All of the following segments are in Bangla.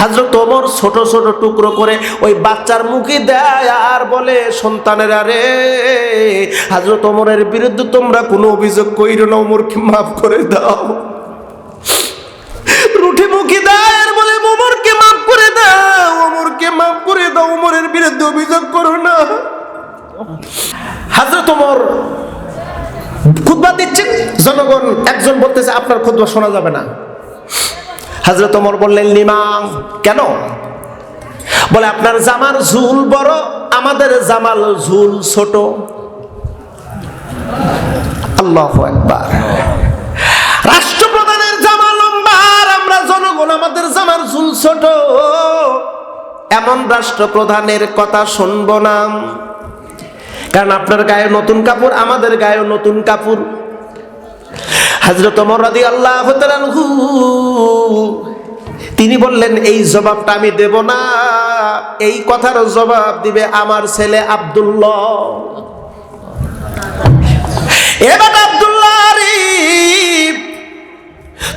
হাজরত ওমর ছোট ছোট টুকরো করে ওই বাচ্চার মুখে দেয় আর বলে, সন্তানের আরে হাজরত ওমরের বিরুদ্ধে তোমরা কোনো অভিযোগ কইরো না, ওমরকে মাফ করে দাও। রুটি মুখে দেয় আর বলে, ওমরকে মাফ করে দাও, ওমরকে মাফ করে দাও, ওমরের বিরুদ্ধে অভিযোগ করো না। হাজরত ওমর খুতবা দিচ্ছেন। জনগণ একজন বলতেছে, আপনার খুতবা শোনা যাবে না। হাজরত ওমর বললেন লিমা কেন? বলে, আপনার জামার ঝুল বড়, আমাদের জামাল ঝুল ছোট। আল্লাহ একবার রাষ্ট্রপ্রধানের জামা লম্বা আর আমরা জনগণ, আমাদের জামার ঝুল ছোট। এমন রাষ্ট্রপ্রধানের কথা শুনব না। কারণ আপনার গায়ে নতুন কাপড়, আমাদের গায়ে নতুন কাপড়। হাজরত মরাদি আল্লাহ তিনি বললেন, এই জবাবটা আমি দেব না। এই কথার জবাব দিবে আমার ছেলে আব্দুল্লাহ। এবার আব্দুল্লাহ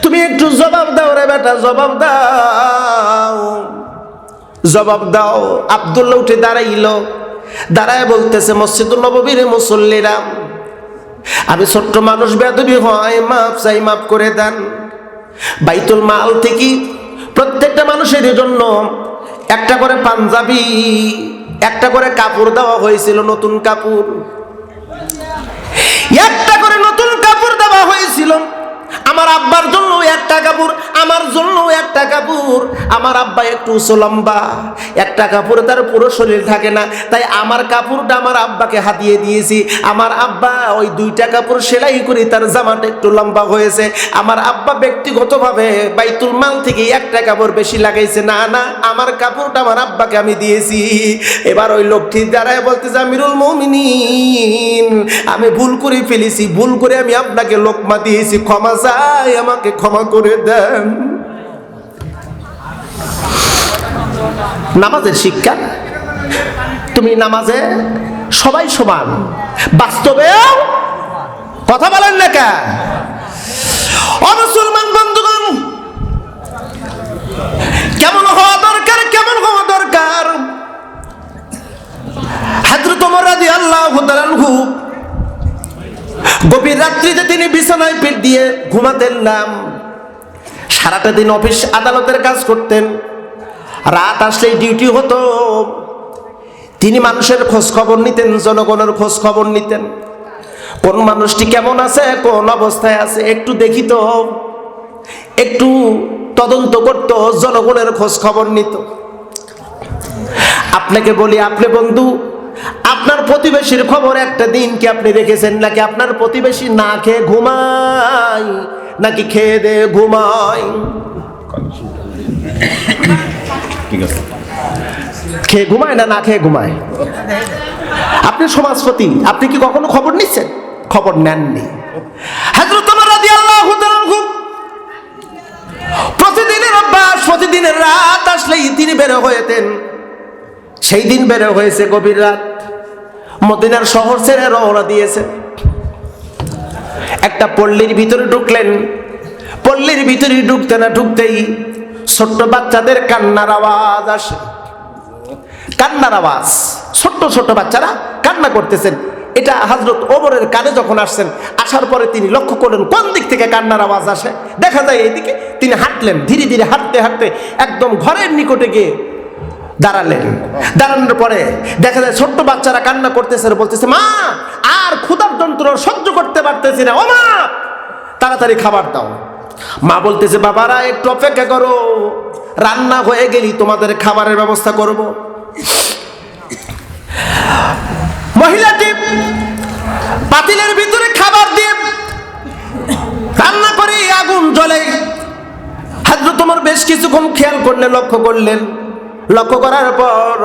তুমি একটু জবাব দাও রে বেটা, জবাব দাও। জবাব দাও। আব্দুল্লাহ উঠে দাঁড়াইল। দাঁড়ায় বলতেছে, মসজিদুল নববীর মুসল্লিরা আমি ছোট্ট মানুষ বেদবি হয় মাপ চাই, মাফ করে দেন। বাইতুল মাল থেকে প্রত্যেকটা মানুষের জন্য একটা করে পাঞ্জাবি, একটা করে কাপড় দেওয়া হয়েছিল, নতুন কাপড়। একটা করে নতুন কাপড় দেওয়া হয়েছিল। আমার আব্বার জন্য একটা কাপড়, আমার জন্য একটা কাপড়। আমার আব্বা একটু উঁচু লম্বা, একটা কাপড় তার পুরো শরীর থাকে না। তাই আমার কাপড়টা আমার আব্বাকে হাতিয়ে দিয়েছি। আমার আব্বা ওই দুইটা কাপড় সেলাই করে তার জামাটা একটু লম্বা হয়েছে। আমার আব্বা ব্যক্তিগতভাবে বাইতুল মাল থেকে একটা কাপড় বেশি লাগাইছে। না না, আমার কাপড়টা আমার আব্বাকে আমি দিয়েছি। এবার ওই লোকটি দাঁড়ায় বলতেছে, আমিরুল মমিনিন, আমি ভুল করে ফেলেছি। ভুল করে আমি আপনাকে লোকমা দিয়েছি। ক্ষমা চাই আমাকে ক্ষমা করে দেন। নামাজের শিক্ষা? তুমি নামাজে সবাই সমান। বাস্তবে কথা বলেন না কে? অমুসলমান বন্ধুগণ, কেমন হওয়া দরকার, কেমন হওয়া দরকার? হাজরত তাআলা আনহু গভীর রাত্রিতে তিনি বিছানায় পিঠ দিয়ে ঘুমাতেন নাম সারাটা দিন অফিস আদালতের কাজ করতেন। রাত আসলেই ডিউটি হতো। তিনি মানুষের খোঁজ খবর নিতেন, জনগণের খোঁজ খবর নিতেন। কোন মানুষটি কেমন আছে, কোন অবস্থায় আছে, একটু দেখি তো। একটু তদন্ত করত, জনগণের খোঁজ খবর নিত। আপনাকে বলি, আপনি বন্ধু আপনার প্রতিবেশীর খবর একটা দিন কি আপনি রেখেছেন নাকি আপনার প্রতিবেশী না খেয়ে ঘুমায়? নাকি খেয়ে দে ঘুমায়? খেয়ে ঘুমায় না না খেয়ে ঘুমায়? আপনি সমাজপতি, আপনি কি কখনো খবর নিচ্ছেন? খবর নেননি। হাজরত প্রতিদিনের অভ্যাস, প্রতিদিনের রাত আসলেই তিনি বের হয়েতেন। সেই দিন বের হয়েছে গভীর রাত। মদিনার শহর ছেড়ে রওনা দিয়েছে। একটা পল্লীর ভিতরে ঢুকলেন। পল্লীর ভিতরে ঢুকতে না ঢুকতেই ছোট্ট বাচ্চাদের কান্নার আওয়াজ আসে। কান্নার আওয়াজ। ছোট্ট ছোট্ট বাচ্চারা কান্না করতেছেন। এটা হজরত ওমরের কানে যখন আসছেন, আসার পরে তিনি লক্ষ্য করলেন, কোন দিক থেকে কান্নার আওয়াজ আসে? দেখা যায় এইদিকে তিনি হাঁটলেন, ধীরে ধীরে হাঁটতে হাঁটতে একদম ঘরের নিকটে গিয়ে দাঁড়ালেন। দাঁড়ানোর পরে দেখা যায় ছোট্ট বাচ্চারা কান্না করতেছে বলতেছে, মা, আর ক্ষুধার যন্ত্রণা সহ্য করতে পারতেছি না। ও মা, তাড়াতাড়ি খাবার দাও। মা বলতেছে, বাবারা, একটু অপেক্ষা করো। রান্না হয়ে গেলি তোমাদের খাবারের ব্যবস্থা করব। মহিলাটি পাতিলের ভিতরে খাবার দিয়ে রান্না করে আগুন জ্বলে। হাজরত তোমার বেশ কিছুক্ষণ খেয়াল করলে, লক্ষ্য করলেন লক্ষ্য করার পর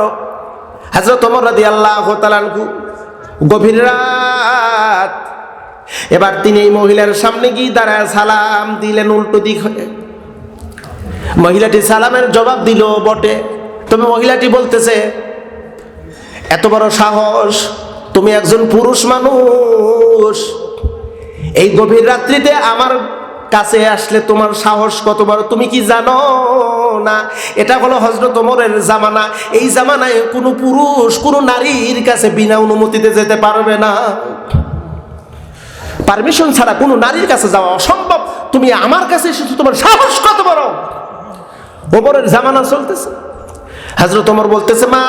হাজরত তোমার রাদি আল্লাহ তালানকু গভীর রাত এবার তিনি এই মহিলার সামনে গিয়ে দাঁড়ায় সালাম দিলেন, উল্টো দিক হয়ে। মহিলাটি সালামের জবাব দিল, বটে। তবে মহিলাটি বলতেছে, এত বড় সাহস, তুমি একজন পুরুষ মানুষ। এই গভীর রাত্রিতে আমার কাছে আসলে তোমার সাহস কত বড়? তুমি কি জানো না? এটা হলো হজরত ওমরের জামানা। এই জামানায় কোনো পুরুষ, কোনো নারীর কাছে বিনা অনুমতিতে যেতে পারবে না। পারমিশন ছাড়া কোনো নারীর কাছে যাওয়া অসম্ভব। তুমি আমার কাছে এসেছ তোমার সাহস কত বড়? ওমরের জামানা চলতেছে। হজরত ওমর বলতেছে, মা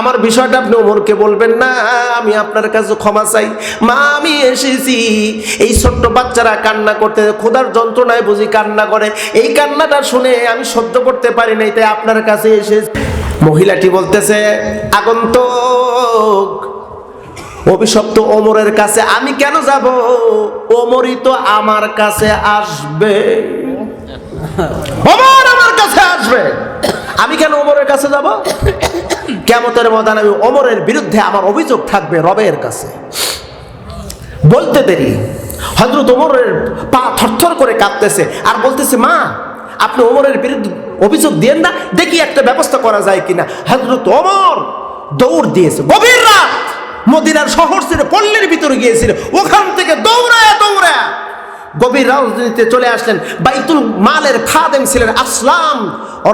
আমার বিষয়টা আপনি ওমরকে বলবেন, না, আমি আপনার কাছে ক্ষমা চাই। মা, আমি এসেছি। এই ছোট্ট বাচ্চারা কান্না করতে, ক্ষুধার যন্ত্রণায় বুঝি কান্না করে। এই কান্নাটা শুনে আমি সহ্য করতে পারি নাই, তাই আপনার কাছে এসেছি। মহিলাটি বলতেছে, আগন্তক, অভিশপ্ত ওমরের কাছে আমি কেন যাব? ওমরই তো আমার কাছে আসবে। ওমর আমার কাছে আসবে। আমি কেন ওমরের কাছে যাব? কেমতের ময়দান আমি অমরের বিরুদ্ধে আমার অভিযোগ থাকবে রবের কাছে। বলতে দেরি। হজরত ওমরের পা থরথর করে কাঁপতেছে আর বলতেছে, মা, আপনি ওমরের বিরুদ্ধে অভিযোগ দিয়েন না, দেখি একটা ব্যবস্থা করা যায় কিনা। হজরত ওমর দৌড় দিয়েছে। গভীর রাত মদিনার শহর ছেড়ে পল্লীর ভিতরে গিয়েছিল। ওখান থেকে দৌড়ায় দৌড়ায় গভীর রাজনীতিতে চলে আসলেন। বাইতুল মালের খাদেম ছিলেন আসলাম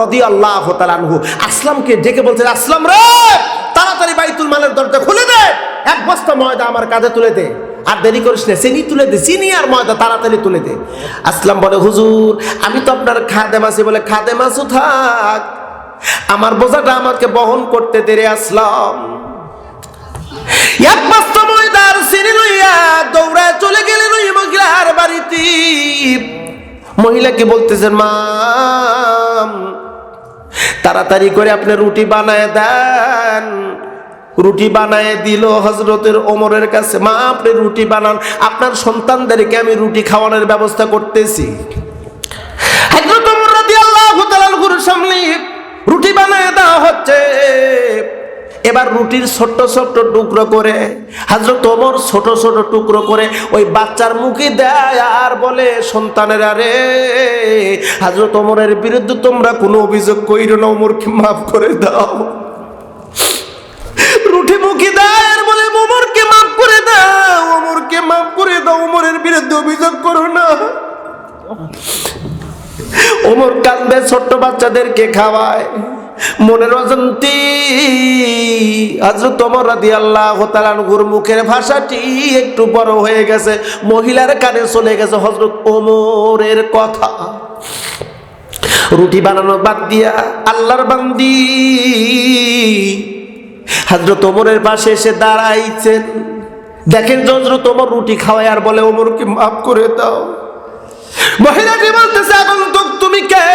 রদি আল্লাহ তালানহু আসলামকে ডেকে বলছেন, আসলাম রে, তাড়াতাড়ি বাইতুল মালের দরজা খুলে দে, এক বস্তা ময়দা আমার কাঁধে তুলে দে। আর দেরি করিস না, চিনি তুলে দে, চিনি আর ময়দা তাড়াতাড়ি তুলে দে। আসলাম বলে, হুজুর, আমি তো আপনার খাদেম আছি বলে, খাদেম আছো থাক। আমার বোঝাটা আমাকে বহন করতে দেরে, আসলাম। লইয়া দৌড়ায় চলে বাড়িতে। মহিলাকে বলতেছেন মা তাড়াতাড়ি করে আপনি রুটি বানায় দেন। রুটি বানায় দিল হজরতের ওমরের কাছে, মা, আপনি রুটি বানান, আপনার সন্তানদেরকে আমি রুটি খাওয়ানোর ব্যবস্থা করতেছি। সামনে রুটি বানায় দেওয়া হচ্ছে। এবার রুটির ছোট্ট ছোট্ট টুকরো করে হাজরত ওমর ছোট ছোট টুকরো করে ওই বাচ্চার মুখে দেয় আর বলে, সন্তানের আরে হাজরত ওমরের বিরুদ্ধে তোমরা কোনো অভিযোগ কইরো না, ওমরকে মাফ করে দাও। রুটি মুখে দেয় আর বলে, ওমরকে মাফ করে দাও, ওমরকে মাফ করে দাও, ওমরের বিরুদ্ধে অভিযোগ করো না। ওমর কান্দে ছোট্ট বাচ্চাদেরকে খাওয়ায়। মনের অজন্তি হজরত ওমর রাদি আল্লাহ তালানহুর মুখের ভাষাটি একটু বড় হয়ে গেছে, মহিলার কানে চলে গেছে হজরত ওমরের কথা। রুটি বানানো বাদ দিয়া আল্লাহর বান্দি। হজরত ওমরের পাশে এসে দাঁড়াইছেন। দেখেন হজরত ওমর রুটি খাওয়ায় আর বলে, ওমরকে মাফ করে দাও। মহিলাটি বলতেছে, আগন্তুক, তুমি কে?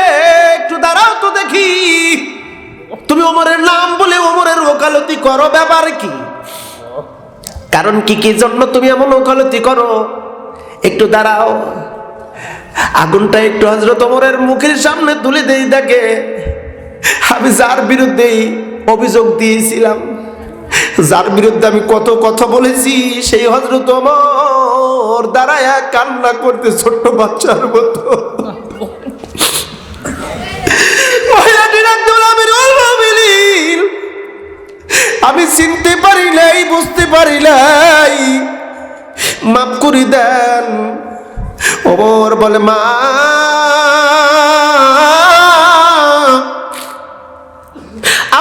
একটু দাঁড়াও তো দেখি। তুমি ওমরের নাম বলে ওমরের ওকালতি করো, ব্যাপার কি? কারণ কি কি জন্য তুমি এমন ওকালতি করো? একটু দাঁড়াও। আগুনটা একটু হজরত ওমরের মুখের সামনে তুলে দেই, দেখে আমি যার বিরুদ্ধেই অভিযোগ দিয়েছিলাম, যার বিরুদ্ধে আমি কত কথা বলেছি, সেই হজরত ওমর দাঁড়ায় কান্না করতে ছোট্ট বাচ্চার মতো। আমি চিনতে পারি নাই, বুঝতে পারি নাই। মাফ করে দেন। ওমর বলে, মা,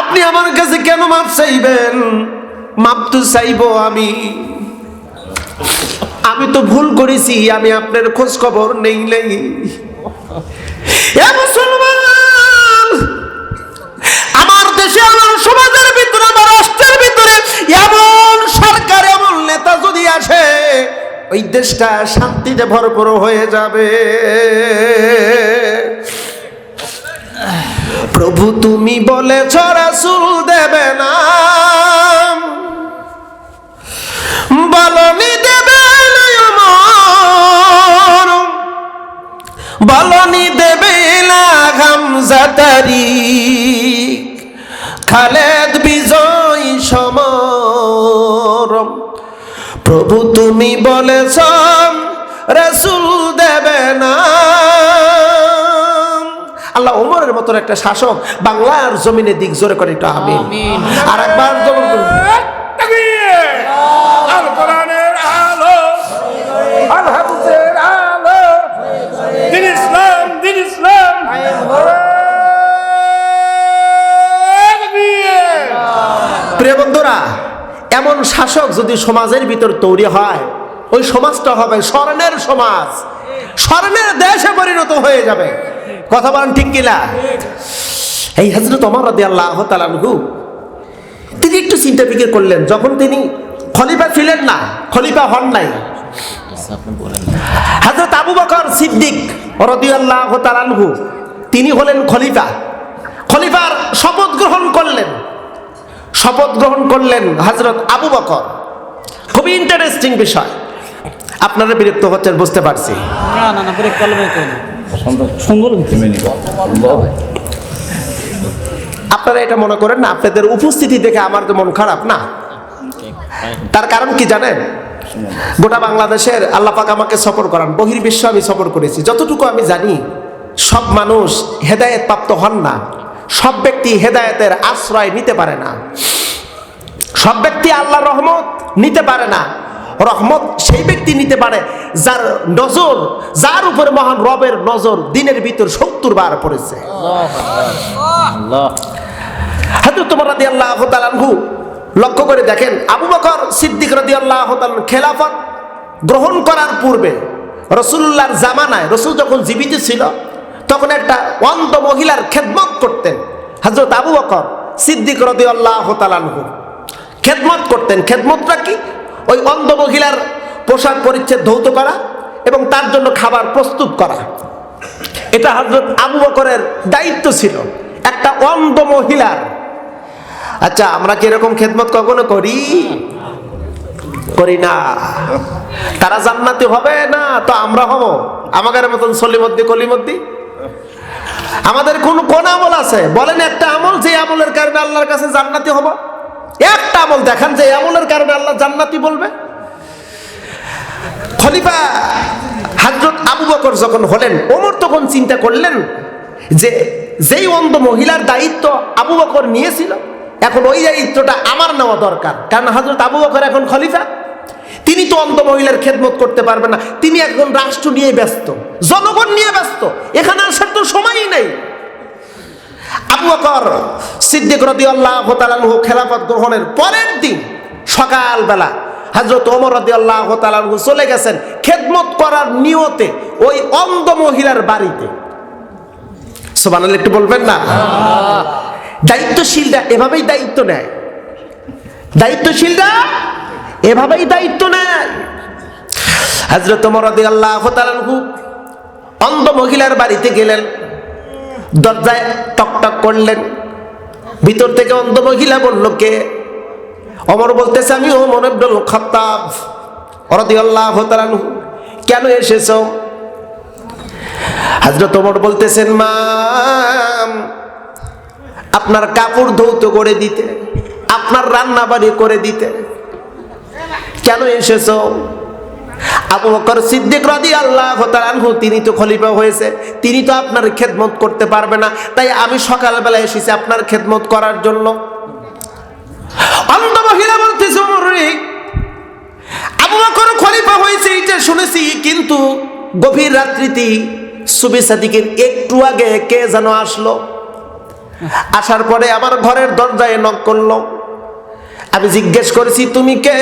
আপনি আমার কাছে কেন মাপ চাইবেন? মাপ তো চাইব আমি। আমি তো ভুল করেছি, আমি আপনার খোঁজ খবর নেই। নেই আমার দেশে, আমার সমাজের ওই দেশটা শান্তিতে ভরপুর হয়ে যাবে। প্রভু তুমি বলেছ, রাসূল দেবে না। বলনি দেবে বলনি দেবে না গামজাতারি খালেদ বিজয় সমরম প্রভু তুমি বলেছ রসুল দেবে না। আল্লাহ ওমরের মতন একটা শাসক বাংলার জমিনে দিক জোরে করে একটু আমিন। আর একবার এমন শাসক যদি সমাজের ভিতর তৈরি হয়, ওই সমাজটা হবে স্বর্ণের সমাজ। স্বর্ণের দেশে পরিণত হয়ে যাবে। কথা বলেন ঠিক কিনা? এই হজরত অমর রাদি আল্লাহ তালানহু তিনি একটু চিন্তা ফিকির করলেন। যখন তিনি খলিফা ছিলেন না, খলিফা হন নাই। হজরত আবু বকর সিদ্দিক রদিয়াল্লাহ তালানহু তিনি হলেন খলিফা। খলিফার শপথ গ্রহণ করলেন। শপথ গ্রহণ করলেন হজরত আবু বকর। খুবই ইন্টারেস্টিং বিষয়। আপনারা বিরক্ত হচ্ছেন বুঝতে পারছি। আপনারা এটা মনে করেন না আপনাদের উপস্থিতি দেখে আমার তো মন খারাপ না। তার কারণ কি জানেন? গোটা বাংলাদেশের আল্লাহ পাক আমাকে সফর করান বহির্বিশ্ব আমি সফর করেছি। যতটুকু আমি জানি সব মানুষ হেদায়েত প্রাপ্ত হন না। সব ব্যক্তি হেদায়েতের আশ্রয় নিতে পারে না। সব ব্যক্তি আল্লাহ রহমত নিতে পারে না। রহমত সেই ব্যক্তি নিতে পারে যার নজর যার উপরে মহান রবের নজর দিনের ভিতর সত্তর বার পড়েছে। লক্ষ্য করে দেখেন আবু বকর সিদ্দিক রাদি আল্লাহ খেলাফত গ্রহণ করার পূর্বে রসুল্লাহর জামানায় রসুল যখন জীবিত ছিল তখন একটা অন্ধ মহিলার খেদমত করতেন হজরত আবু বকর সিদ্দিক রদি আল্লাহ তালানহু খেদমত করতেন। খেদমতটা কি? ওই অন্ধ মহিলার পোশাক পরিচ্ছেদ ধৌত করা এবং তার জন্য খাবার প্রস্তুত করা। এটা হজরত আবু বকরের দায়িত্ব ছিল। একটা অন্ধ মহিলার। আচ্ছা আমরা কি এরকম খেদমত কখনো করি? করি না। তারা জান্নাতি হবে না? তো আমরা হব। আমাদের মতন সলিমদ্দি, কলিমদ্দি? আমাদের কোন কোন আমল আছে? বলেন একটা আমল, যে আমলের কারণে আল্লাহর কাছে জান্নাতি হব। একটা আমল দেখান যে আমলের কারণে আল্লাহ জান্নাতি বলবে। খলিফা হাজরত আবু বকর যখন হলেন, ওমর তখন চিন্তা করলেন যে যেই অন্ধ মহিলার দায়িত্ব আবু বকর নিয়েছিল, এখন ওই দায়িত্বটা আমার নেওয়া দরকার। কারণ হাজরত আবু বকর এখন খলিফা। তিনি তো অন্ধ মহিলার খেদমত করতে পারবেন না। তিনি এখন রাষ্ট্র নিয়ে ব্যস্ত, জনগণ নিয়ে ব্যস্ত। এখানে আসার তো সময়ই নেই। আবু বকর সিদ্দিক রাদিয়াল্লাহু তাআলাহু খেলাফত গ্রহণের পরের দিন সকালবেলা হযরত ওমর রাদিয়াল্লাহু তাআলাহু চলে গেছেন খেদমত করার নিয়তে ওই অন্ধ মহিলার বাড়িতে। সুবহানাল্লাহ, একটু বলবেন না? দায়িত্বশীলরা এভাবেই দায়িত্ব নেয়। দায়িত্বশীলরা এভাবেই দায়িত্ব নেয়। হযরত ওমর রাদিয়াল্লাহু তাআলাহু অন্ধ মহিলার বাড়িতে গেলেন। দরজায় টক টক করলেন। ভিতর থেকে অন্ধ মহিলা বলল, কে? অমর বলতেছে, আমি ওমর আব্দুল খাত্তাব কেন এসেছ? হযরত ওমর বলতেছেন মা আপনার কাপড় ধৌত করে দিতে, আপনার রান্না বাড়ি করে দিতে। কেন এসেছ? আবু বকর সিদ্দিক রাদি আল্লাহ আনহু, তিনি তো খলিফা হয়েছে, তিনি তো আপনার খেদমত করতে পারবে না। তাই আমি সকালবেলা এসেছি আপনার খেদমত করার জন্য। অন্ধ মহিলা বলতেছে আবু বকর খলিফা হয়েছে এটা শুনেছি, কিন্তু গভীর রাত্রিতে সুবি সাদিকের একটু আগে কে যেন আসলো? আসার পরে আমার ঘরের দরজায় নক করল। আমি জিজ্ঞেস করেছি, তুমি কে?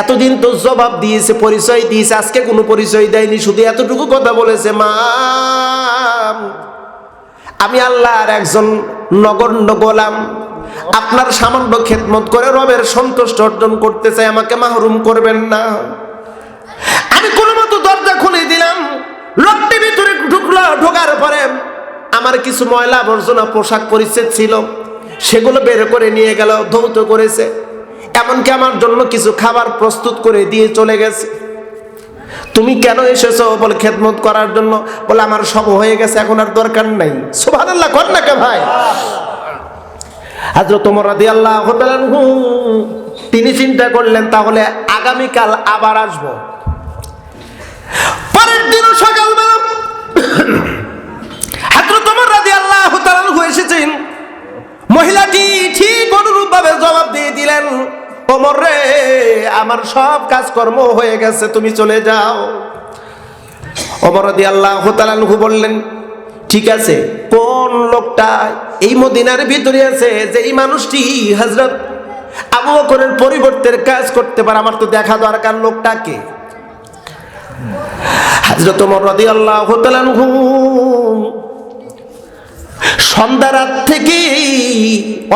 এতদিন তো জবাব দিয়েছে, পরিচয় দিয়েছে, আজকে কোনো পরিচয় দেয়নি, শুধু এতটুকু কথা বলেছে, মা। আমি আল্লাহর একজন নগণ্য গোলাম আপনার সামান্য খেদমত করে রবের সন্তুষ্ট অর্জন করতে চাই, আমাকে মাহরুম করবেন না। আমি কোনো মতো দরজা খুলে দিলাম লোকটি ভিতরে ঢুকলো, ঢোকার পরে আমার কিছু ময়লা আবর্জনা পোশাক পরিচ্ছেদ ছিল, সেগুলো বের করে নিয়ে গেল, ধৌত করেছে। এমনকি আমার জন্য কিছু খাবার প্রস্তুত করে দিয়ে চলে গেছে। তুমি কেন এসেছ বলে খেদমত করার জন্য? বলে আমার সব হয়ে গেছে, এখন আর দরকার নাই। সুবহানাল্লাহ, কর না কে ভাই? হাজরত ওমর রাদিয়াল্লাহু তাআলা তিনি চিন্তা করলেন, তাহলে আগামীকাল আবার আসব। পরের দিনও সকালবেলা হাজরত ওমর রাদিয়াল্লাহু তাআলা এসেছেন। মহিলাটি ঠিক অনুরূপ ভাবে জবাব দিয়ে দিলেন ওমর রে, আমার সব কাজকর্ম হয়ে গেছে, তুমি চলে যাও। অমরদি আল্লাহ তালানহু বললেন, ঠিক আছে, কোন লোকটা এই মদিনার ভিতরে আছে, যে এই মানুষটি হজরত আবু বকরের পরিবর্তের কাজ করতে পারে, আমার তো দেখা দরকার লোকটাকে হজরত ওমর রাদিয়াল্লাহু তাআলাহু সন্ধ্যা রাত থেকে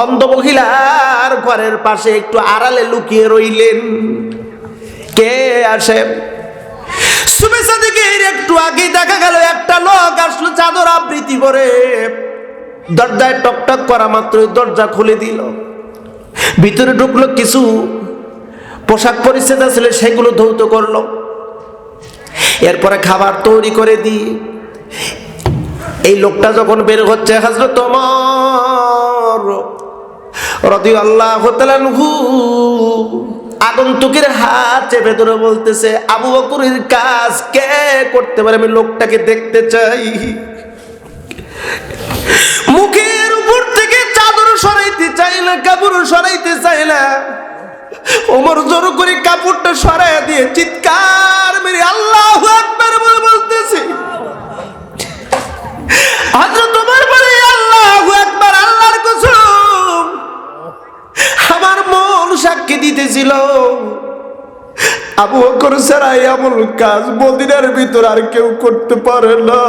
অন্ধ মহিলার ঘরের পাশে একটু আড়ালে লুকিয়ে রইলেন। কে আসে সুবেসা দিকে একটু আগে দেখা গেল, একটা লোক আসলো চাদর আবৃত্তি করে দরজায় টকটক করা মাত্রই দরজা খুলে দিল। ভিতরে ঢুকলো কিছু পোশাক পরিচ্ছেদ আসলে সেগুলো ধৌত করল। এরপরে খাবার তৈরি করে দিই এই লোকটা যখন বের হচ্ছে হাজরত তোমার রদি আল্লাহ আগন্তুকের বলতেছে, আবু কাজ কে করতে পারে? আমি লোকটাকে দেখতে চাই। মুখের উপর থেকে চাদর সরাইতে চাই কাপড় সরাইতে চাই না ওমর জোর করে কাপড়টা সরাই দিয়ে চিৎকার মেরে আল্লাহ একবার কাজ মদিনার ভিতর আর কেউ করতে পারে না।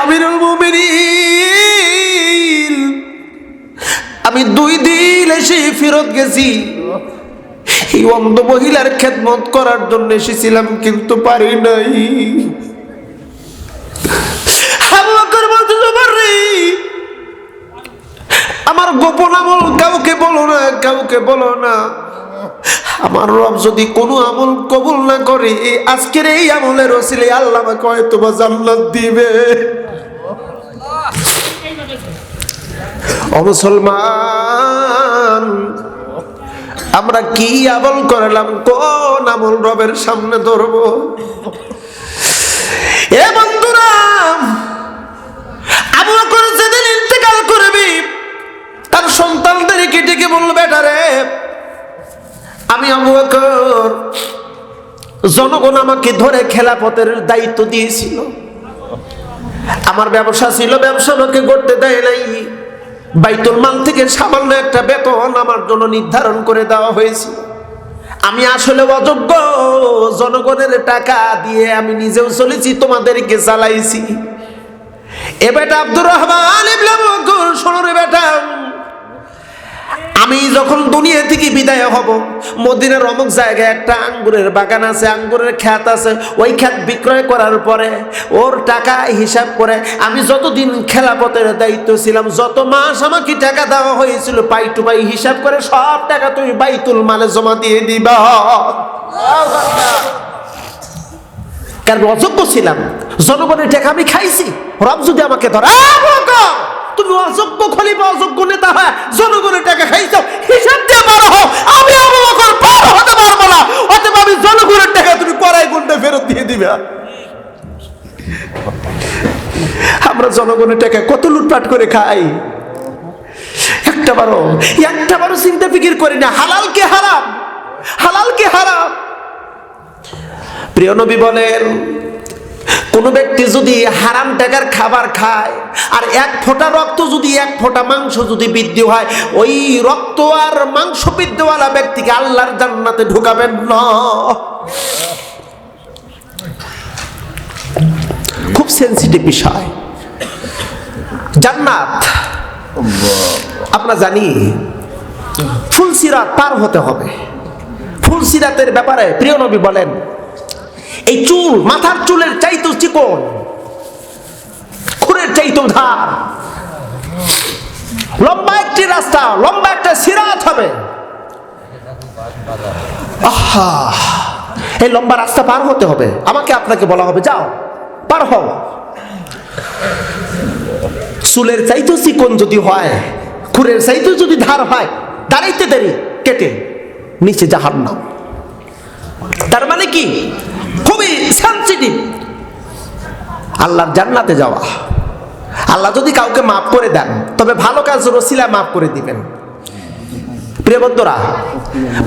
আমিরুল মুমিনিন, আমি দুই দিন এসে ফেরত গেছি। এই অন্ধ মহিলার খেদমত করার জন্য এসেছিলাম, কিন্তু পারি নাই। আমার গোপন আমল কাউকে বলো না, কাউকে বলো না। আমার রব যদি কোনো আমল কবুল না করে আজকের এই আমলের ওসিলে আল্লাহ আমাকে হয়তো জান্নাত দিবে। মুসলমান, আমরা কি আমল করলাম? কোন আমল রবের সামনে ধরব? এ বন্ধুরা আবু বকর যেদিন ইন্তেকাল করবি, তার সন্তানদেরকে ডেকে বলল বেটারে আমি জনগণ আমাকে ধরে খেলাপথের দায়িত্ব দিয়েছিল। আমার ব্যবসা ছিল, ব্যবসা আমাকে করতে দেয় নাই। বাইতুল মাল থেকে সামান্য একটা বেতন আমার জন্য নির্ধারণ করে দেওয়া হয়েছিল। আমি আসলে অযোগ্য, জনগণের টাকা দিয়ে আমি নিজেও চলেছি, তোমাদেরকে চালাইছি এ বেটা আব্দুর রহমান শোনো রে বেটা। আমি যখন দুনিয়া থেকে বিদায় হব মদিনার অমুক জায়গায় একটা আঙ্গুরের বাগান আছে আঙ্গুরের খ্যাত আছে ওই খ্যাত বিক্রয় করার পরে ওর টাকা হিসাব করে আমি যতদিন খেলাপথের দায়িত্ব ছিলাম যত মাস আমাকে টাকা দেওয়া হয়েছিল পাই টু পাই হিসাব করে সব টাকা তুমি বাইতুল মালে জমা দিয়ে দিবা। কারণ অযোগ্য ছিলাম জনগণের টাকা আমি খাইছি রব যদি আমাকে ধরা "আ, বকর, তুমি অযোগ্য খলিফা, অযোগ্য নেতা হয় জনগণের টাকা খাইছো, হিসাব দিয়ে পার হও। আমি আবু বকর পার হতে পারব না। অতএব আমি জনগণের টাকা তুমি কড়াই গুন্ডে ফেরত দিয়ে দিবে। আমরা জনগণের টাকা কত লুটপাট করে খাই। একটা বারো একটা বারো চিন্তা ফিকির করি না। হালাল কে হারাম? হালাল কে হারাম? প্রিয় নবী বলেন কোন ব্যক্তি যদি হারাম টাকার খাবার খায়, আর এক ফোঁটা রক্ত যদি এক ফোঁটা মাংস যদি বৃদ্ধি হয়, ওই রক্ত আর মাংস বৃদ্ধিওয়ালা ব্যক্তিকে আল্লাহর জান্নাতে ঢুকাবেন না। খুব সেন্সিটিভ বিষয়। জান্নাত আমরা জানি, ফুলসিরাত পার হতে হবে। ফুলসিরাতের ব্যাপারে প্রিয় নবী বলেন এই চুল, মাথার চুলের চাইতো চিকন, খুরের চাইতো ধার। লম্বা একটি রাস্তা, লম্বা একটা সিরাত হবে। আহা, এই লম্বা রাস্তা পার হতে হবে। আমাকে আপনাকে বলা হবে, যাও, পার হও। চুলের চাইতো চিকন যদি হয়, খুরের চাইতো যদি ধার হয়, দাঁড়াইতে দেরি, কেটে নিচে জাহার নাম তার মানে কি? খুবই সেন্সিটিভ আল্লাহর জান্নাতে যাওয়া। আল্লাহ যদি কাউকে মাফ করে দেন, তবে ভালো কাজ রসিলা মাফ করে দিবেন। প্রিয় বন্ধুরা,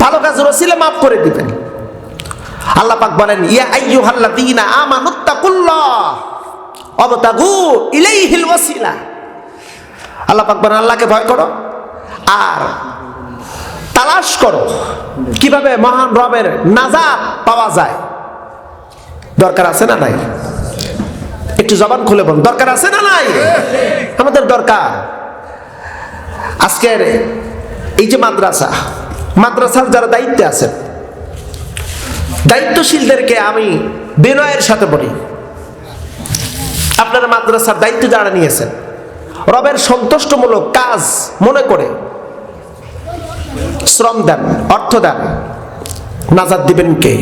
ভালো কাজ রসিলা মাফ করে দিবেন। আল্লাহ পাক বলেন, ইয়া আইয়ুহাল্লাযীনা আমানুত্তাকুল্লাহ, অবতাগু ইলাইহিল ওয়াসিলা। আল্লাহ পাক বলেন, আল্লাহকে ভয় করো আর তালাশ করো। কীভাবে মহান রবের নাজাত পাওয়া যায় দরকার আছে না নাই? একটু জবান খুলে বলুন, দরকার আছে না নাই? আমাদের দরকার। আজকের এই যে মাদ্রাসা, মাদ্রাসার যারা দায়িত্বে আছেন, দায়িত্বশীলদেরকে আমি বিনয়ের সাথে বলি। আপনারা মাদ্রাসার দায়িত্ব যারা নিয়েছেন, রবের সন্তুষ্টমূলক কাজ মনে করে শ্রম দেন, অর্থ দেন, নাজাদ দিবেন কে?